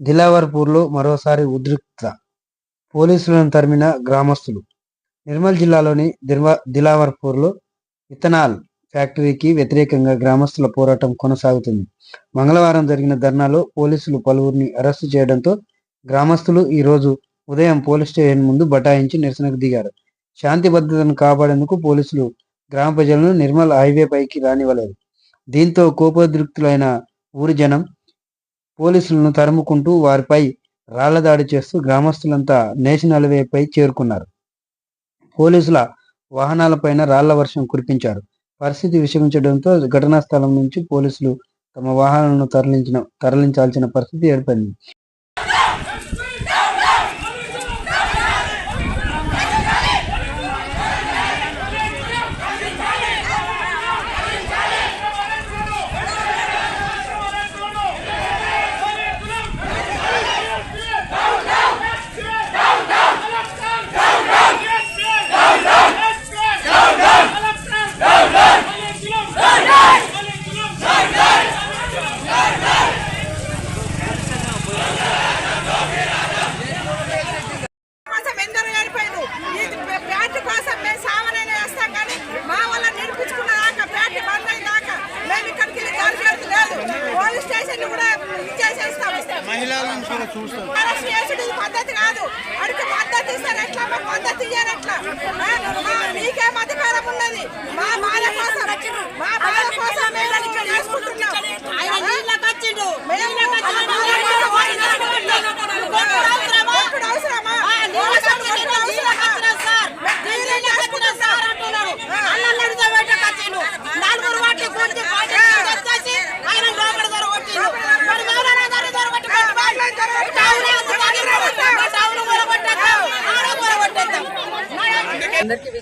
దిలావర్పూర్లో మరోసారి ఉద్రిక్త పోలీసులను తరిమిన గ్రామస్తులు. నిర్మల్ జిల్లాలోని దిల్వా దిలావర్పూర్లో ఇథనాల్ ఫ్యాక్టరీకి వ్యతిరేకంగా గ్రామస్తుల పోరాటం కొనసాగుతుంది. మంగళవారం జరిగిన ధర్నాలో పోలీసులు పలువురిని అరెస్టు చేయడంతో గ్రామస్తులు ఈరోజు ఉదయం పోలీస్ స్టేషన్ ముందు బటాయించి నిరసనకు దిగారు. శాంతి భద్రతను కాపాడేందుకు పోలీసులు గ్రామ ప్రజలను నిర్మల్ హైవే పైకి రానివ్వలేదు. దీంతో కోపోద్రిక్తులైన ఊరి జనం పోలీసులను తరుముకుంటూ వారిపై రాళ్ళ దాడి చేస్తూ గ్రామస్తులంతా నేషనల్ హైవేపై చేరుకున్నారు. పోలీసుల వాహనాలపైన రాళ్ళ వర్షం కురిపించారు. పరిస్థితి విషమించడంతో ఘటనా స్థలం నుంచి పోలీసులు తమ వాహనాలను తరలించిన తరలించాల్సిన పరిస్థితి ఏర్పడింది. మహిళలను కూడా చూస్తాం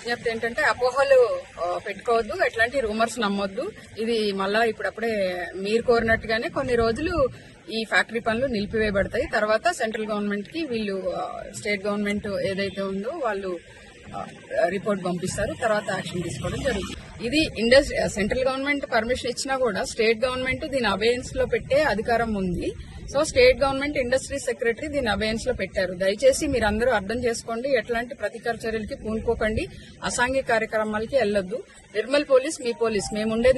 విజ్ఞప్తి ఏంటంటే అపోహలు పెట్టుకోవద్దు ఎట్లాంటి రూమర్స్ నమ్మొద్దు. ఇది మళ్ళా ఇప్పుడప్పుడే మీరు కోరినట్టుగానే కొన్ని రోజులు ఈ ఫ్యాక్టరీ పనులు నిలిపివేయబడతాయి. తర్వాత సెంట్రల్ గవర్నమెంట్కి వీళ్ళు స్టేట్ గవర్నమెంట్ ఏదైతే ఉందో వాళ్ళు రిపోర్ట్ పంపిస్తారు. తర్వాత యాక్షన్ తీసుకోవడం జరుగుతుంది. ఇది ఇండస్ సెంట్రల్ గవర్నమెంట్ పర్మిషన్ ఇచ్చినా కూడా స్టేట్ గవర్నమెంట్ దీని అవేయన్స్లో పెట్టే అధికారం ఉంది. So state government industry secretary దీని అవేయన్స్లో పెట్టారు. దయచేసి మీరందరూ అర్థం చేసుకోండి ఎట్లాంటి ప్రతీకార చర్యలకి పూనుకోకండి అసాంఘిక కార్యక్రమాలకి వెళ్ళొద్దు. నిర్మల్ పోలీస్ మీ పోలీస్ మేముండేది